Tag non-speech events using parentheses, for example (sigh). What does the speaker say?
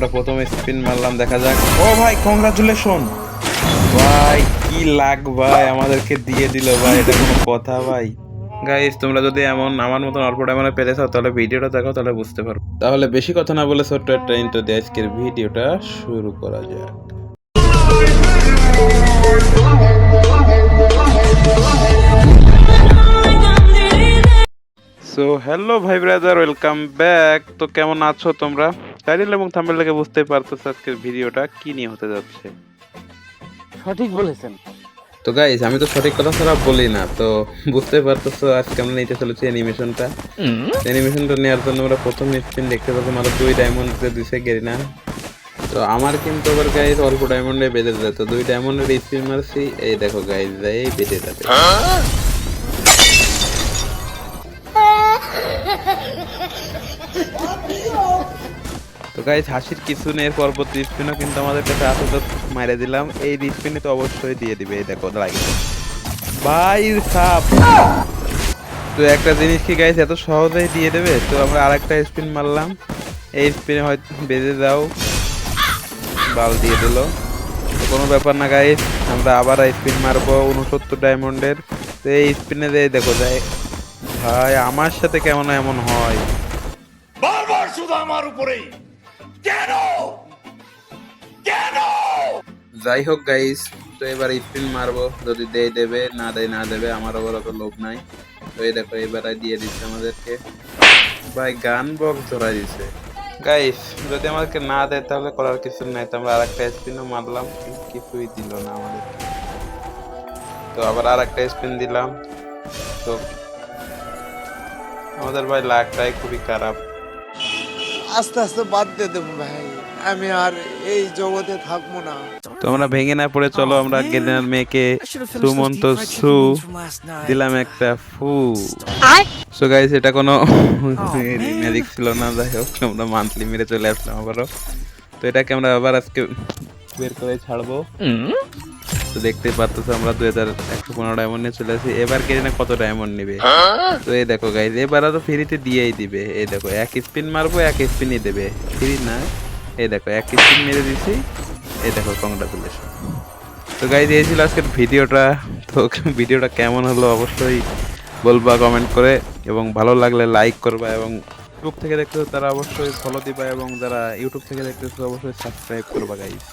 আমরা প্রথম স্পিন মারলাম, দেখা যাক। ও ভাই কংগ্রাচুলেশন ভাই, কি লাগ ভাই, আমাদেরকে দিয়ে দিল ভাই, এটা কোনো কথা ভাই। গাইস তোমরা যদি এমন, আমার মতন অল্প টাইমে পেতে চাও তাহলে ভিডিওটা দেখো, তাহলে বুঝতে পারো। তাহলে বেশি কথা না বলে ছোট্ট একটা ইন্টার দিয়ে আজকের ভিডিওটা শুরু করা যাক। সো হ্যালো ভাই ব্রাদার ওয়েলকাম ব্যাক তো কেমন আছো তোমরা? টাইটেল এবং থাম্বনেল থেকে বুঝতে পারতেছো আজকের ভিডিওটা কি নিয়ে হতে যাচ্ছে। সঠিক বলেছেন। তো গাইস আমি তো সঠিক কথা ছাড়া বলি না তো বুঝতে পারতেছো আজকে আমরা নিতে চলেছি অ্যানিমেশনটা অ্যানিমেশনটা নেওয়ার জন্য আমরা প্রথম স্পিন দেখতে পাচ্ছি মাত্র দুই ডায়মন্ড দিছে গেরিনা। তো আমার কিন্তু আবার গাইস অল্প ডায়মন্ডে বেঁধে যেত দুই ডায়মন্ডের স্পিন মারছি এই দেখো গাইস এই বেঁধে যাবে। (laughs) তো গাইস হাসির কিছু নেই পরবর্তী স্পিনও কিন্তু আমাদের কাছে আছে তো মাইরে দিলাম। এই স্পিনে তো অবশ্যই দিয়ে দিবে, এই দেখো লাগে ভাই, সাপ! তো একটা জিনিস কি গাইস এত সহজেই দিয়ে দেবে? তো আমরা আরেকটা স্পিন মারলাম। এই স্পিনে হয়তো বেঁধে দাও বাল দিয়ে দিল। কোনো ব্যাপার না গাইস আমরা আবার স্পিন মারবো উনসত্তর ডায়মন্ডের তো এই স্পিনে দিয়ে দেখো যায় ভাই, আমার সাথে কেমন এমন হয়? বারবার শুধু আমার উপরেই। কেন কেন যাই হোক গাইস তো এবার স্পিন মারবো। যদি দেয় দেবে, না দেয় না দেবে, আমার ওপর অত লোভ নাই। তো এই দেখো, এবার দিয়ে দিচ্ছে আমাদেরকে। ভাই, গান বক্স ধরা দিছে। গাইস যদি আমাদেরকে না দেয়, তাহলে করার কিছু নাই। তো আমরা আরেকটা স্পিনও মারলাম কিছুই দিল না আমাদের তো আবার আরেকটা স্পিন দিলাম। তো আমাদের ভাই লাখটাই খুবই খারাপ। আস্তে আস্তে বাদ দিয়ে দেবো ভাই। আমি আর এই জগতে থাকব না। তোমরা ভেঙে না পড়ে চলো আমরা গেদিনার মেয়েকে সুমন্ত সু দিলাম একটা ফু। সো গাইস এটা কোনো (laughs) ম্যাজিক ছিল না যাই হোক আমরা মান্থলি মেরে চলে আসলাম আবারও। তো এটাকে আমরা আবার আজকে বের করে ছাড়বো। তো দেখতেই পারতেছো আমরা দুই হাজার একশো পনেরো ডায়মন্ড নিয়ে চলে আসি। এবার কে না কত ডায়মন্ড নিবে। তো এই দেখো গাইজ এবার তো ফ্রিতে দিয়েই দিবে। এই দেখো এক স্পিন মারবো এক স্পিনই দেবে। ফ্রি না? এই দেখো এক স্পিন মেরে দিছি। এই দেখো কংগ্রাচুলেশন তো গাইজ এই ছিল আজকের ভিডিওটা। তো ভিডিওটা কেমন হলো অবশ্যই বলবা কমেন্ট করে। এবং ভালো লাগলে লাইক করবা এবং ফেসবুক থেকে দেখতেছো তারা অবশ্যই ফলো দিবা এবং যারা ইউটিউব থেকে দেখতেছো অবশ্যই সাবস্ক্রাইব করবা গাইজ